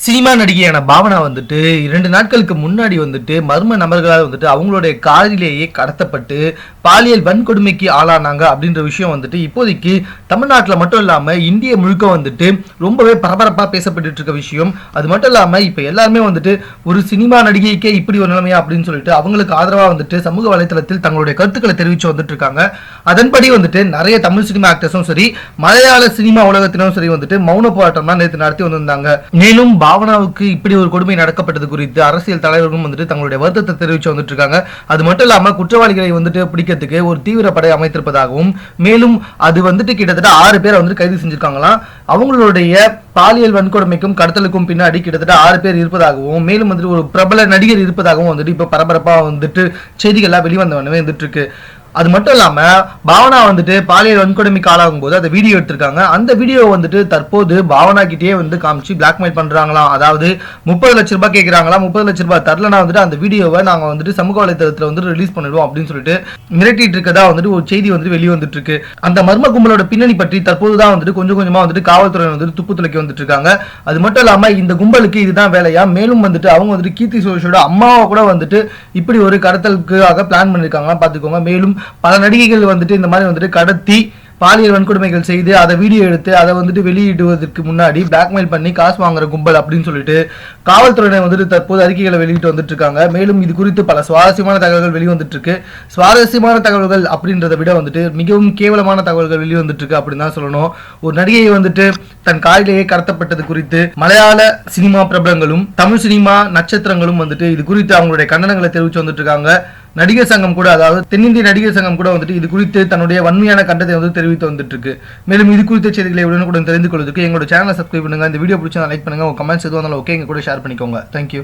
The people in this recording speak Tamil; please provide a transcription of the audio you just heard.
சினிமா நடிகையான பாவனா வந்துட்டு இரண்டு நாட்களுக்கு முன்னாடி வந்துட்டு மர்ம நபர்களால் வந்துட்டு அவங்களுடைய காரிலேயே கடத்தப்பட்டு பாலியல் வன்கொடுமைக்கு ஆளானாங்க அப்படின்ற விஷயம் வந்துட்டு இப்போதைக்கு தமிழ்நாட்டில் மட்டும் இல்லாமல் இந்திய முழுக்க வந்துட்டு ரொம்பவே பரபரப்பாக பேசப்பட்டு இருக்க விஷயம். அது மட்டும் இல்லாமல் இப்போ எல்லாருமே வந்துட்டு ஒரு சினிமா நடிகைக்கே இப்படி ஒரு நிலைமையா அப்படின்னு சொல்லிட்டு அவங்களுக்கு ஆதரவாக வந்துட்டு சமூக வலைத்தளத்தில் தங்களுடைய கருத்துக்களை தெரிவித்து வந்துட்டு இருக்காங்க. அதன்படி வந்துட்டு நிறைய தமிழ் சினிமா ஆக்டர்ஸும் சரி மலையாள சினிமா உலகத்தினரும் சரி வந்துட்டு மௌன போராட்டம் தான் நேற்று நடத்தி வந்திருந்தாங்க. மேலும் பாவனாவுக்கு இப்படி ஒரு கொடுமை நடக்கப்பட்டது குறித்து அரசியல் தலைவர்களும் வந்துட்டு தங்களுடைய வருத்தத்தை தெரிவித்து வந்துட்டு இருக்காங்க அது மட்டும் இல்லாம குற்றவாளிகளை வந்துட்டு பிடிக்கிறதுக்கு ஒரு தீவிர படை அமைத்திருப்பதாகவும் மேலும் அது வந்துட்டு கிட்டத்தட்ட ஆறு பேரை வந்துட்டு கைது செஞ்சிருக்காங்களாம். அவங்களுடைய பாலியல் வன்கொடுமைக்கும் கடத்தலுக்கும் பின்னாடி கிட்டத்தட்ட ஆறு பேர் இருப்பதாகவும் மேலும் வந்துட்டு ஒரு பிரபல நடிகர் இருப்பதாகவும் வந்துட்டு இப்ப பரபரப்பா வந்துட்டு செய்திகள்லாம் வெளிவந்த வந்துட்டு இருக்கு அது மட்டும் இல்லாம பாவனா வந்துட்டு பாலியல் வன்கொடுமைக்கு ஆளாகும் போது அந்த வீடியோ எடுத்திருக்காங்க. அந்த வீடியோ வந்துட்டு தற்போது பாவனா கிட்டேயே வந்து காமிச்சு பிளாக்மெயில் பண்றாங்களாம் அதாவது முப்பது லட்ச ரூபாய் கேட்கறாங்களா முப்பது லட்ச ரூபாய் தரலனா வந்துட்டு அந்த வீடியோவை நாங்க வந்துட்டு சமூக வலைதளத்துல வந்து ரிலீஸ் பண்ணிடுவோம் அப்படின்னு சொல்லிட்டு மிரட்டிட்டு இருக்கதா வந்துட்டு ஒரு செய்தி வந்து வெளியே வந்துட்டு இருக்கு அந்த மர்ம கும்பலோட பின்னணி பற்றி தற்போது தான் வந்துட்டு கொஞ்சம் கொஞ்சமா வந்துட்டு காவல்துறை வந்துட்டு துப்பு துளைக்கி வந்துட்டு இருக்காங்க அது மட்டும் இல்லாம இந்த கும்பலுக்கு இதுதான் வேலையா? மேலும் வந்துட்டு அவங்க வந்துட்டு கீர்த்தி சுரேஷோட அம்மாவை கூட வந்துட்டு இப்படி ஒரு கடத்தலுக்காக பிளான் பண்ணிருக்காங்க பாத்துக்கோங்க மேலும் பல நடிகைகள் வந்துட்டு இந்த மாதிரி வந்துட்டு கடத்தி பாலியல் வன்கொடுமைகள் செய்து அதை வீடியோ எடுத்து அதை வந்துட்டு வெளியிடுவதற்கு முன்னாடி பிளாக்மெயில் பண்ணி காசு வாங்குற கும்பல் அப்படின்னு சொல்லிட்டு காவல்துறையினர் வந்துட்டு தற்போது அறிக்கைகளை வெளியிட்டு வந்துட்டு இருக்காங்க. மேலும் இது குறித்து பல சுவாரஸ்யமான தகவல்கள் வெளிவந்துட்டு இருக்கு. சுவாரஸ்யமான தகவல்கள் அப்படின்றத விட வந்துட்டு மிகவும் கேவலமான தகவல்கள் வெளிவந்துட்டு இருக்கு அப்படின்னு தான் சொல்லணும். ஒரு நடிகையை வந்துட்டு தன் காரிலேயே கடத்தப்பட்டது குறித்து மலையாள சினிமா பிரபலங்களும் தமிழ் சினிமா நட்சத்திரங்களும் வந்துட்டு இது குறித்து அவங்களுடைய கண்டனங்களை தெரிவித்து வந்துட்டு இருக்காங்க. நடிகர் சங்கம் கூட அதாவது தென்னிந்திய நடிகர் சங்கம் கூட வந்துட்டு இது குறித்து தன்னுடைய வன்மையான கண்டத்தை வந்து தெரிவித்து வந்துட்டு இருக்கு மேலும் இது குறித்த செய்திகளை உடனுக்குடன் தெரிந்து கொள்வதற்கு எங்களோட சேனலை சப்ஸ்கிரைப் பண்ணுங்க. இந்த வீடியோ பிடிச்சா லைக் பண்ணுங்க. உங்க கமெண்ட்ஸ் எதுவும் இருந்தாலும் ஓகே எங்க கூட ஷேர் பண்ணிக்கோங்க. தேங்க்யூ